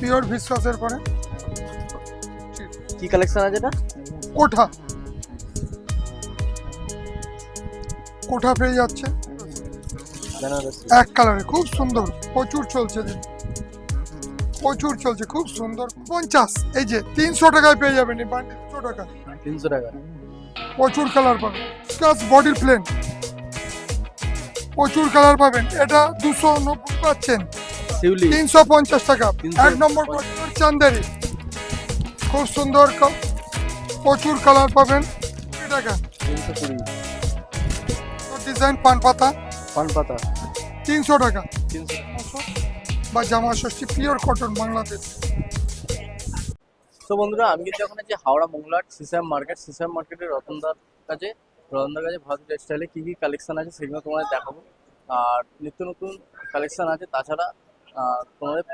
Pure বিশ্বাসের পরে। কি কালেকশন আছে এটা? কোঠা। কোঠা পেয়ে যাচ্ছে। এক কালারে খুব সুন্দর। প্রচুর চলছে প্রচুর চলছে খুব সুন্দর। পঞ্চাশ এই যে তিনশো টাকায় পেয়ে যাবেন এই বান্ডিল টাকা। তিনশো টাকা। প্রচুর কালার পাবেন। প্লাস বডির প্লেন প্রচুর কালার পাবেন। এটা দুশো নব্বই পাচ্ছেন। শিউলি। তিনশো পঞ্চাশ টাকা। 350 এক নম্বর চান্দেরি। খুব সুন্দর প্রচুর কালার পাবেন। কুড়ি টাকা। ডিজাইন পান পাতা? পান পাতা। তিনশো টাকা। তিনশো। বা জামা ষষ্ঠী পিওর কটন বাংলাদেশ। তো বন্ধুরা আমি কিন্তু এখন যে হাওড়া মোংলাট সিসাম মার্কেট। সিসাম মার্কেটের রতনদার কাছে রতনদার কাছে ভারত টেক্সটাইলে কী কী কালেকশন আছে সেগুলো তোমাদের দেখাবো। আর নিত্য নতুন কালেকশন আছে তাছাড়া তোমাদের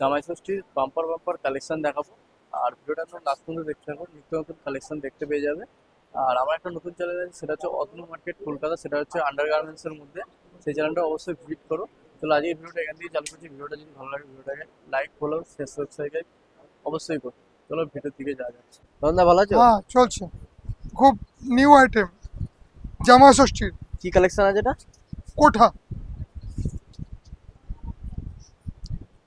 জামাই ষষ্ঠীর বাম্পার বাম্পার কালেকশন দেখাবো। আর ভিডিওটা একদম লাস্ট পর্যন্ত দেখতে থাকো নিত্য নতুন কালেকশন দেখতে পেয়ে যাবে। আর আমার একটা নতুন চ্যানেল আছে সেটা হচ্ছে অতনু মার্কেট কলকাতা সেটা হচ্ছে আন্ডার গার্মেন্টসের মধ্যে। সেই চ্যানেলটা অবশ্যই ভিজিট করো। চলো আজকে ভিডিওটা এখান থেকে চালু করছি। ভিডিওটা যদি ভালো লাগে ভিডিওটাকে লাইক ফলো শেষ সাবস্ক্রাইব অবশ্যই করো। চলো ভিডিওর দিকে যাওয়া যাচ্ছে রন্দা ভালো আছে? হ্যাঁ চলছে। খুব নিউ আইটেম জামা ষষ্ঠীর। কি কালেকশন আছে এটা? কোঠা।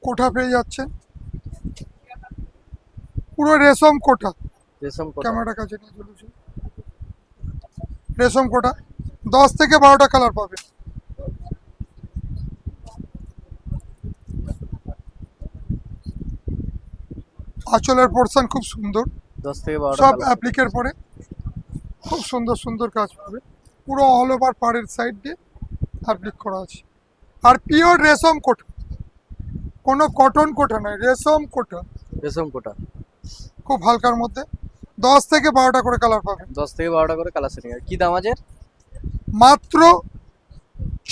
কোঠা পেয়ে যাচ্ছেন। পুরো রেশম কোঠা। রেশম ক্যামেরাটা কাছে নিয়ে চলেছে রেশম কোটা দশ থেকে বারোটা কালার পাবে আঁচলের পোর্শন খুব সুন্দর। দশ থেকে বারোটা সব। অ্যাপ্লিকের পরে খুব সুন্দর সুন্দর কাজ পাবে। পুরো অল ওভার পাড়ের সাইড দিয়ে অ্যাপ্লিক করা আছে। আর পিওর রেশম কোটা কোনো কটন কোটা নয় রেশম কোটা রেশম কোটা খুব হালকার মধ্যে। দশ থেকে বারোটা করে কালার পাবে দশ থেকে বারোটা করে কালার সেটিং কি দাম আছে মাত্র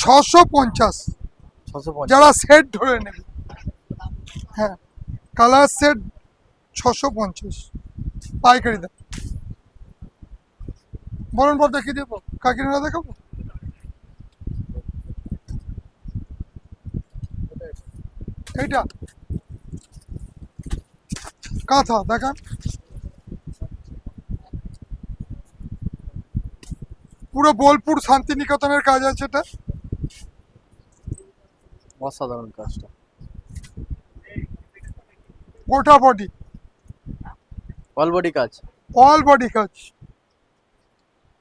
ছশো পঞ্চাশ। ছশো যারা সেট ধরে নেবে। হ্যাঁ কালার সেট ছশো পঞ্চাশ। পাইকারি দাম। বলুন পর দেখিয়ে দেবো? কাকিনাড়া দেখাবো? এইটা। কাঁথা দেখান। পুরো বোলপুর শান্তিনিকেতনের কাজ আছে এটা। অসাধারণ কাজটা। গোটা বডি। অল বডি কাজ। অল বডি কাজ।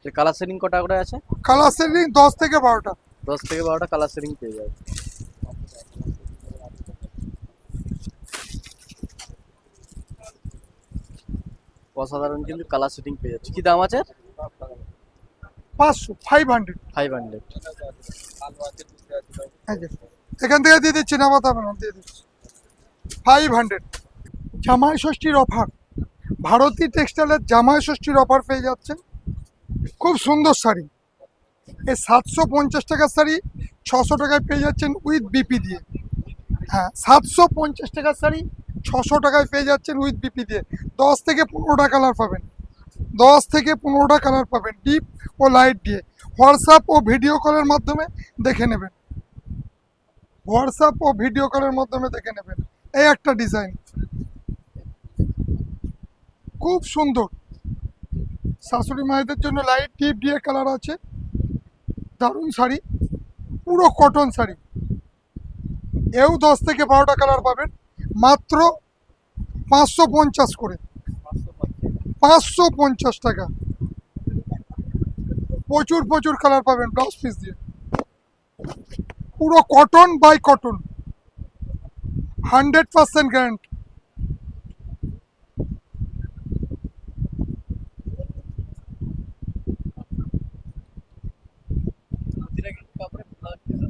কালার সেটিং কটা করে আছে? কালার সেটিং দশ থেকে বারোটা। দশ থেকে বারোটা কালার সেটিং পেয়ে যাবে। অসাধারণ কিন্তু কালার সেটিং পেয়ে যাচ্ছে। কি দাম আছে? পাঁচশো ফাইভ হান্ড্রেড ফাইভ হান্ড্রেড এখান থেকে দিয়ে দিচ্ছি না না দিয়ে দিচ্ছি। ফাইভ হান্ড্রেড জামাই ষষ্ঠীর অফার ভারতী টেক্সটাইলের জামাই ষষ্ঠীর অফার পেয়ে যাচ্ছেন। খুব সুন্দর শাড়ি। এই সাতশো পঞ্চাশ টাকার শাড়ি ছশো টাকায় পেয়ে যাচ্ছেন উইথ বিপি দিয়ে। হ্যাঁ সাতশো পঞ্চাশ টাকার শাড়ি ছশো টাকায় পেয়ে যাচ্ছেন উইথ বিপি দিয়ে। দশ থেকে পনেরোটা কালার পাবেন। দশ থেকে পনেরোটা কালার পাবেন ডিপ ও লাইট দিয়ে। হোয়াটসঅ্যাপ ও ভিডিও কলের মাধ্যমে দেখে নেবেন। হোয়াটসঅ্যাপ ও ভিডিও কলের মাধ্যমে দেখে নেবেন। এই একটা ডিজাইন খুব সুন্দর। শাশুড়ি মায়েদের জন্য লাইট টিপ দিয়ে কালার আছে। দারুণ শাড়ি। পুরো কটন শাড়ি। এও দশ থেকে বারোটা কালার পাবেন। মাত্র পাঁচশো পঞ্চাশ করে। পাঁচশো পঞ্চাশ টাকা। প্রচুর প্রচুর কালার পাবেন ব্লাউজ পিস দিয়ে। পুরো cotton by cotton hundred percent guarantee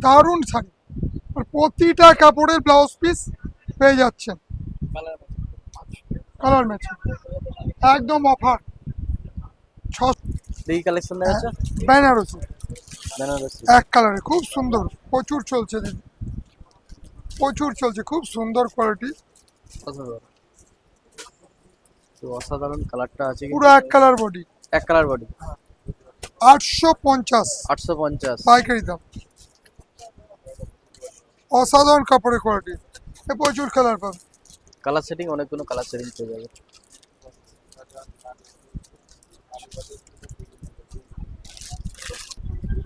দারুণ শাড়ি। আর প্রতিটা কাপড়ের ব্লাউজ পিস পেয়ে যাচ্ছেন। কালার ম্যাচিং একদম অফার ছ কালেকশন বেনারসি বেনারসি এক কালারে খুব সুন্দর। প্রচুর চলছে দিদি। প্রচুর চলছে খুব সুন্দর কোয়ালিটি অসাধারণ। তো অসাধারণ কালারটা আছে পুরো এক কালার বডি এক কালার বডি আটশো পঞ্চাশ। আটশো পঞ্চাশ। পাইকারি দাম। অসাধারণ কাপড়ের কোয়ালিটি প্রচুর কালার পাবে। কালার সেটিং অনেকগুলো কালার সেটিং পেয়ে যাবে।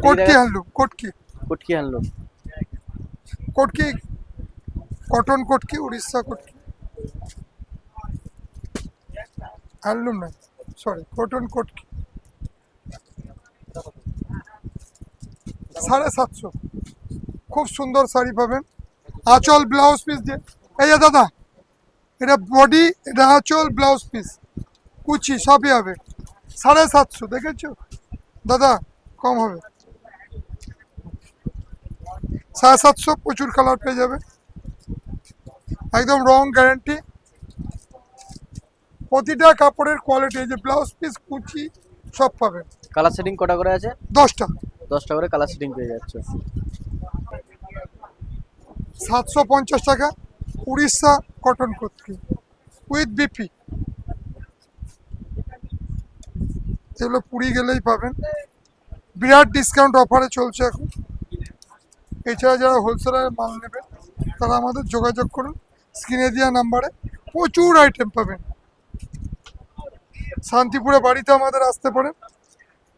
Kotki handloom Kotki. Kutki handloom Kotki cotton Kotki Orissa Kotki. Handloom না সরি কটন কোটকি। সাড়ে সাতশো। খুব সুন্দর শাড়ি পাবেন। আঁচল ব্লাউজ পিস দিয়ে। এই যে দাদা এটা বডি এটা আঁচল ব্লাউজ পিস কুচি সবই হবে। সাড়ে সাতশো দেখেছ? দাদা কম হবে। সাড়ে সাতশো প্রচুর কালার পেয়ে যাবে। একদম রং গ্যারেন্টি প্রতিটা কাপড়ের কোয়ালিটি এই যে ব্লাউজ পিস কুচি সব পাবে। কালার সেটিং কটা করে আছে? দশটা। দশটা করে কালার সেটিং পেয়ে যাচ্ছে। সাতশো পঞ্চাশ টাকা Orissa cotton kurti with BP. এগুলো পুরী গেলেই পাবেন। বিরাট ডিসকাউন্ট অফারে চলছে এখন। এছাড়া যারা হোলসেলারে মাল নেবেন, তারা আমাদের যোগাযোগ করুন স্ক্রিনে দেওয়া নাম্বারে প্রচুর আইটেম পাবেন। শান্তিপুরে বাড়িতে আমাদের আসতে পারেন।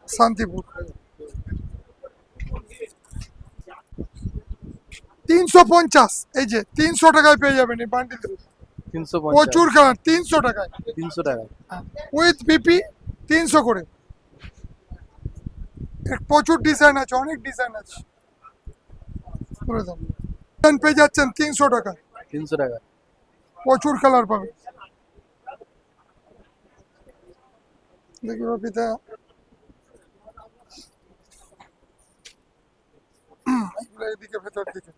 শান্তিপুর। তিনশো পঞ্চাশ। এই যে তিনশো টাকায় পেয়ে যাবেন এই বান্ডিল প্রচুর কালার তিনশো টাকায়। তিনশো টাকা উইথ বিপি তিনশো করে। প্রচুর ডিজাইন আছে অনেক ডিজাইন আছে। পেয়ে যাচ্ছেন তিনশো টাকা তিনশো টাকা প্রচুর কালার পাবে দেখি এগুলো এদিকে ভেতর দিকে।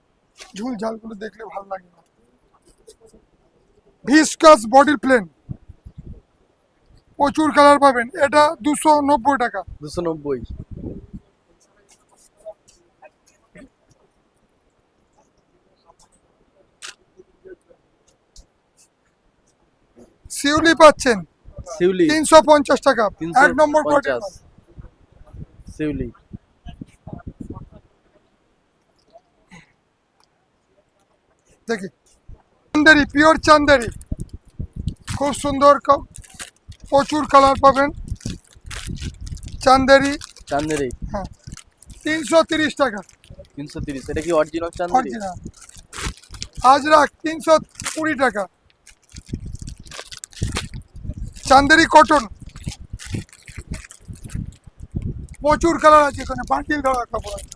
ঝুল ঝালগুলো দেখলে ভালো লাগে না। ভিসকাস বডি প্লেন প্রচুর কালার পাবেন। এটা দুশো নব্বই টাকা। দুশো নব্বই। শিউলি পাচ্ছেন। শিউলি। তিনশো পঞ্চাশ টাকা। এক নম্বর শিউলি। দেখি। চান্দেরি পিওর চান্দেরি। খুব সুন্দর প্রচুর কালার পাবেন। চান্দেরি। চান্দেরি। হ্যাঁ। তিনশো তিরিশ টাকা। তিনশো তিরিশ এটা কি অরিজিনাল চান্দেরি? অরিজিনাল আজরাক তিনশো কুড়ি টাকা। চান্দেরি কটন প্রচুর কালার আছে এখানে বান্ডিল ধরা কাপড় আছে।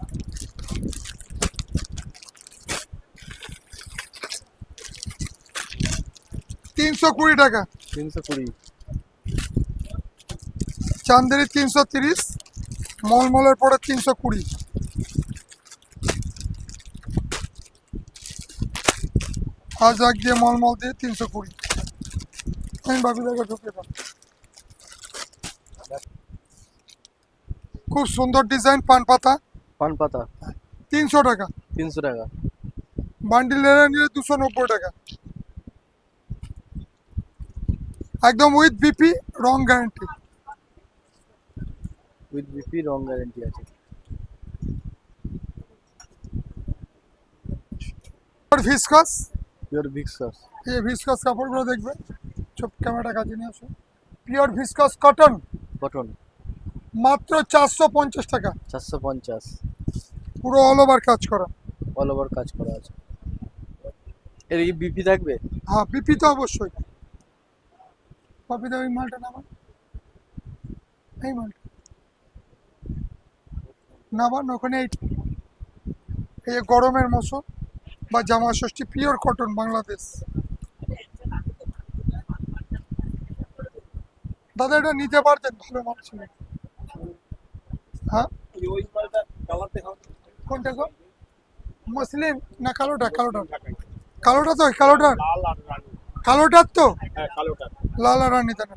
তিনশো কুড়ি টাকা। তিনশো কুড়ি। চান্দেরি তিনশো তিরিশ মলমলের পরে তিনশো কুড়ি। আজ আগ দিয়ে মলমল দিয়ে তিনশো কুড়ি। আমি বাবি দেখে ঢুকে খুব সুন্দর ডিজাইন পান পাতা। পান পাতা। তিনশো টাকা। তিনশো টাকা। বান্ডিল নিলে দুশো নব্বই টাকা। একদম উইথ বিপি রং গ্যারান্টি উইথ বিপি রং গ্যারান্টি আছে। ভিসকাস পিওর ভিক্সাস এই ভিসকাস কাপড়গুলো দেখবে। সব ক্যামেরাটা কাছে নিয়ে আসো। পিওর ভিসকাস কটন কটন মাত্র চারশো পঞ্চাশ টাকা। চারশো পঞ্চাশ। পুরো অল ওভার কাজ করা। অল ওভার কাজ করা আছে। এর কি বিপি থাকবে? হ্যাঁ বিপি তো অবশ্যই। কপি দাও এই মালটা নামান এই মালটা। নামান ওখানে এই যে গরমের মৌসুম বা জামা ষষ্ঠী পিওর কটন বাংলাদেশ। দাদা, এটা নিতে পারতেন, ভালো মাল ছিল। হ্যাঁ? কোনটা মসলিন না কালোটা? কালোটা। কালোটা তো, কালোটা। কালোটার তো? হ্যাঁ কালোটা লাল রানী দানা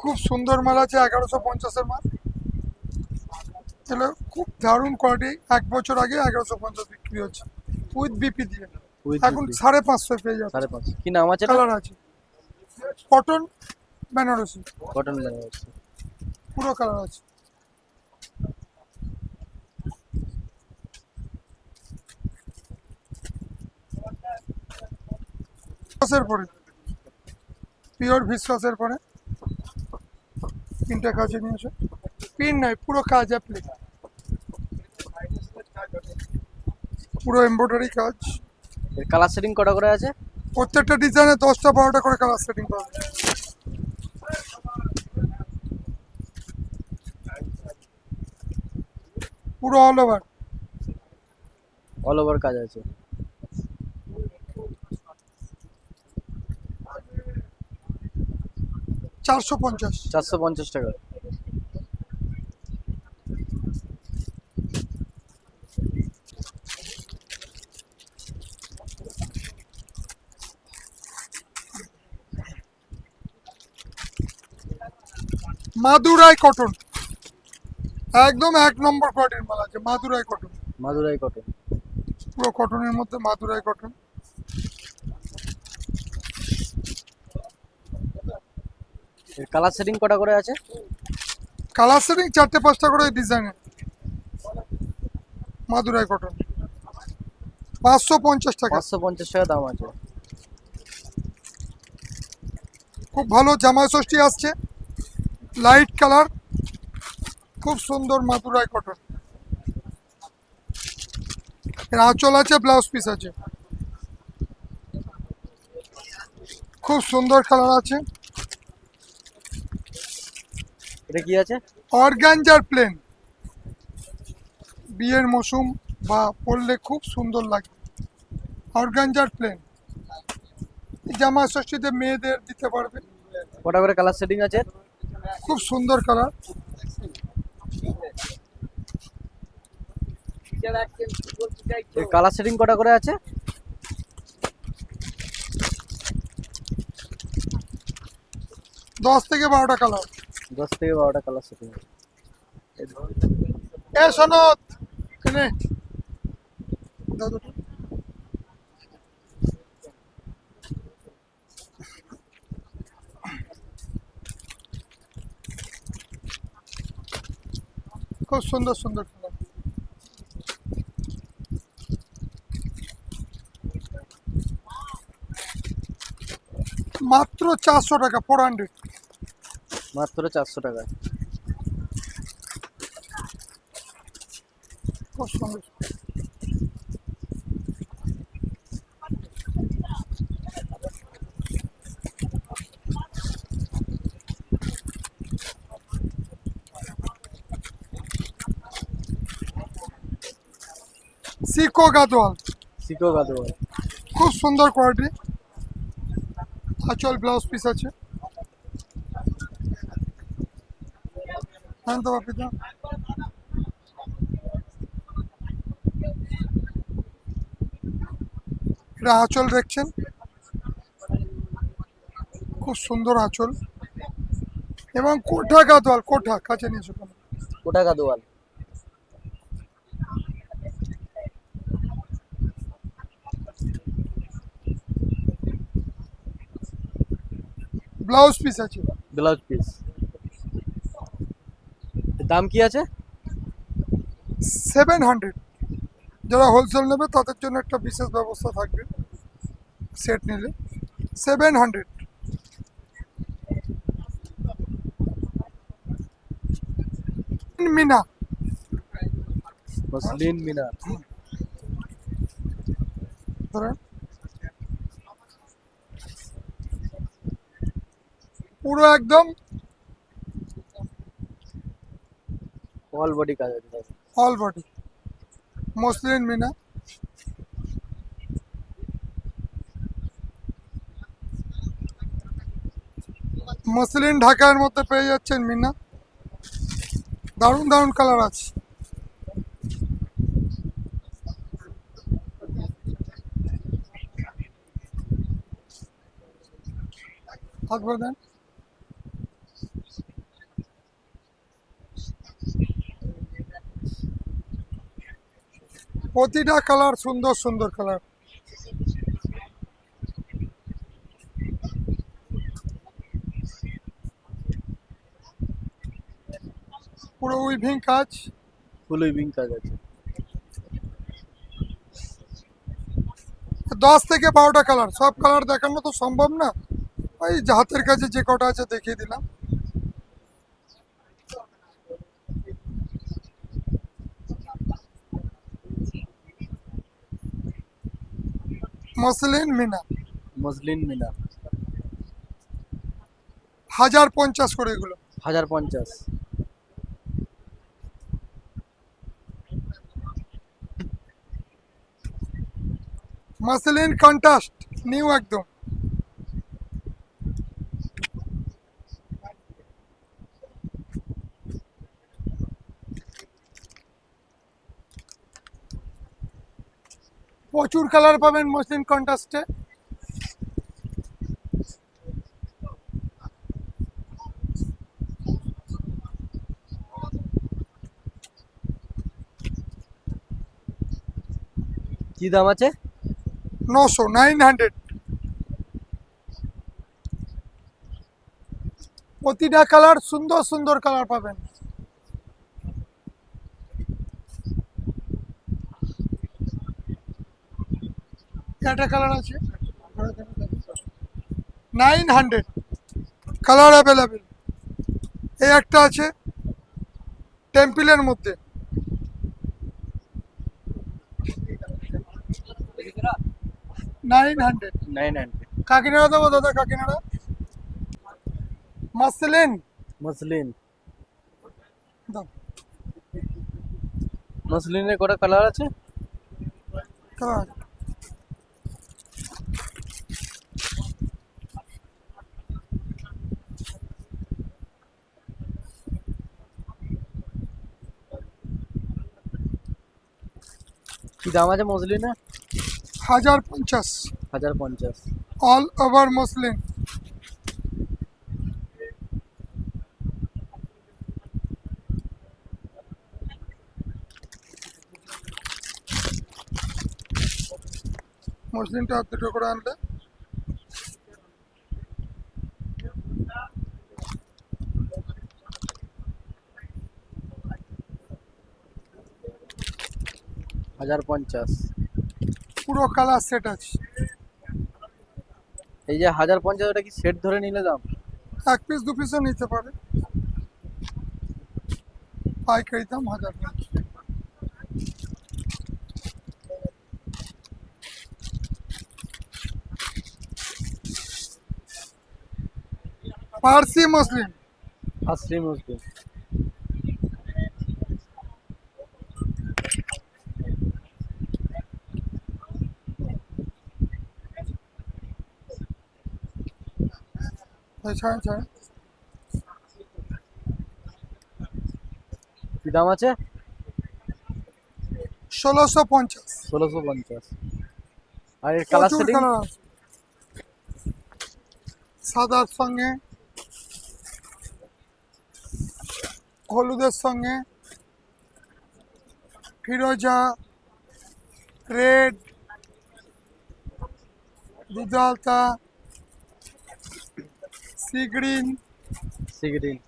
খুব সুন্দর মাল আছে এগারোশো পঞ্চাশের মাল। এগুলো খুব দারুণ কোয়ালিটি এক বছর আগে এগারোশো পঞ্চাশ বিক্রি হচ্ছে উইথ বিপি দিয়ে। এখন সাড়ে পাঁচশো পেয়ে যাচ্ছে। সাড়ে পাঁচশো। কি নাম আছে কালার আছে। কটন বেনারসি কটন বেনারসি পুরো কালার আছে। বিশ্বাসের পরে পিওর বিশ্বাসের পরে তিনটা কাজে নিয়েছে। পিন নয় পুরো কাজ অ্যাপ্লিক পুরো এমব্রয়ডারি কাজ। এর কালার সেটিং কটা করে আছে? প্রত্যেকটা ডিজাইনে দশটা বারোটা করে কালার সেটিং পাবে পুরো অল ওভার অল ওভার কাজ আছে। চারশো পঞ্চাশ। চারশো পঞ্চাশ টাকা। মাদুরাই কটন। একদম এক নম্বর কোয়ালিটির মাল আছে মাদুরাই কটন। মাদুরাই কটন। পুরো কটনের মধ্যে মাদুরাই কটন এর কালার সেটিং কটা করে আছে? কালার সেটিং চারটে পাঁচটা করে ডিজাইনে মাদুরাই কটন পাঁচশো পঞ্চাশ টাকা। পাঁচশো পঞ্চাশ টাকা দাম আছে। খুব ভালো জামা ষষ্ঠী আসছে। লাইট কালার খুব সুন্দর মাদুরাই কটন এর আঁচল আছে ব্লাউজ পিস আছে। খুব সুন্দর কালার আছে। এটা কি আছে? অর্গানজার প্লেন। বিয়ের মৌসুম বা পরলে খুব সুন্দর লাগে। অর্গানজার প্লেন। জামা ষষ্ঠীতে মেয়েদের দিতে পারবে। কটা করে কালার সেটিং আছে? খুব সুন্দর কালার। কালার সেটিং কটা করে আছে? দশ থেকে বারোটা কালার। দশ থেকে বারোটা কালার আছে এ এনে খুব সুন্দর সুন্দর মাত্র চারশো টাকা ফোর হান্ড্রেড মাত্র চারশো টাকা খুব সুন্দর সিকো গাদোয়াল সিকো গাদোয়াল খুব সুন্দর কোয়ালিটি আচল ব্লাউজ পিস আছে। হ্যাঁ তো বাপিদা এটা আঁচল দেখছেন খুব সুন্দর আঁচল এবং কোঠা গাদোয়াল কোঠা কাছে নিয়ে এসো কেন কোটা গাদোয়াল ব্লাউজ পিস আছে ব্লাউজ পিস দাম কি আছে? সেভেন হান্ড্রেড যারা হোলসেল নেবে তাদের জন্য একটা বিশেষ ব্যবস্থা থাকবে। সেট নিলে। সেভেন হান্ড্রেড মিনা মসলিন ধরেন পুরো একদম বডি কাজ আছে দাদা। All body muslin Meena muslin ঢাকার মধ্যে পেয়ে যাচ্ছেন মিনা। দারুণ দারুণ কালার আছে। ভরে দেন। প্রতিটা কালার সুন্দর সুন্দর কালার। পুরো উইভিং কাজ? ফুল উইভিং কাজ আছে। দশ থেকে বারোটা কালার সব কালার দেখানো তো সম্ভব না। ওই হাতের কাছে যে কটা আছে দেখিয়ে দিলাম। মসলিন মিনা। মসলিন মিনা। হাজার পঞ্চাশ করে এগুলো। হাজার পঞ্চাশ। মাসলিন কন্টাস্ট নিউ একদম। প্রচুর কালার পাবেন মসলিন কন্ট্রাস্টে কি দাম আছে? নশো নাইন হান্ড্রেড প্রতিটা কালার সুন্দর সুন্দর কালার পাবেন। একটা কালার আছে। নাইন হান্ড্রেড কালার অ্যাভেলেবেল এই একটা আছে টেম্পিলের মধ্যে। Nine hundred nine hundred Kakinada দেবো দাদা কাকিনাড়া। মাসলিন। মসলিন। মসলিনের কটা কালার আছে? কালার কি দাম আছে মসলিনের হাজার পঞ্চাশ। হাজার পঞ্চাশ। অল ওভার মসলিন মসলিনটা দুটো করে আনলে। হাজার পঞ্চাশ। পুরো কালার সেট আছে। এই যে হাজার পঞ্চাশ ওটা কি সেট ধরে নিলে দাম? এক পিস দু পিসও নিতে পারে। পাইকারি দাম হাজার পঞ্চাশ। পার্সি মসলিন আসলি মসলিন আচ্ছা আচ্ছা কি দাম আছে? ষোলোশো পঞ্চাশ। ষোলোশো পঞ্চাশ। আর এর কালার সেটিং সাদার সঙ্গে হলুদের সঙ্গে ফিরোজা রেড দুধালতা সি গ্রিন সিগ্রিন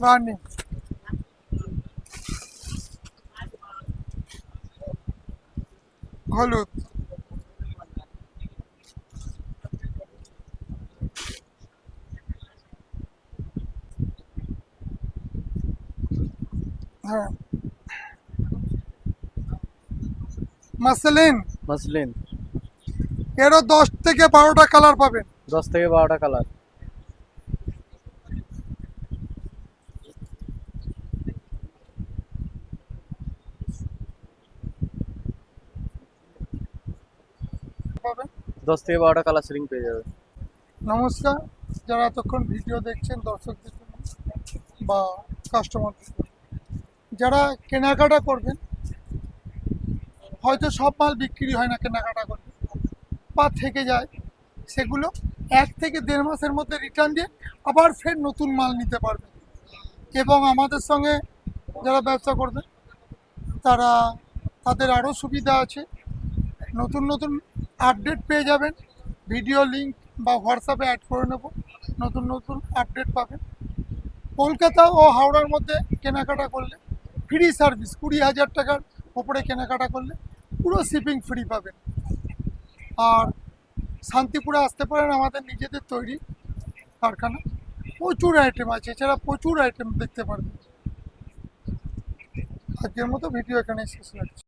রানি হলুদ হ্যাঁ মাসলিন মসলিন এরও দশ থেকে বারোটা কালার পাবেন। দশ থেকে বারোটা কালার দশ থেকে বারোটা কালার সেটিং পেয়ে যাবে। নমস্কার, যারা এতক্ষণ ভিডিও দেখছেন দর্শকদের জন্য বা কাস্টমারদের যারা কেনাকাটা করবেন, হয়তো সব মাল বিক্রি হয় না কেনাকাটা করলে বা থেকে যায়, সেগুলো এক থেকে দেড় মাসের মধ্যে রিটার্ন দিয়ে আবার ফের নতুন মাল নিতে পারবেন এবং আমাদের সঙ্গে যারা ব্যবসা করবেন তারা, তাদের আরও সুবিধা আছে। নতুন নতুন আপডেট পেয়ে যাবেন। ভিডিও লিঙ্ক বা হোয়াটসঅ্যাপে অ্যাড করে নেব। নতুন নতুন আপডেট পাবেন। কলকাতা ও হাওড়ার মধ্যে কেনাকাটা করলে ফ্রি সার্ভিস কুড়ি হাজার টাকার ওপরে কেনাকাটা করলে পুরো শিপিং ফ্রি পাবেন। আর শান্তিপুরে আসতে পারেন আমাদের নিজেদের তৈরি কারখানা। প্রচুর আইটেম আছে, এছাড়া প্রচুর আইটেম দেখতে পারবেন। আজকের মতো ভিডিও এখানে শেষ লাগছে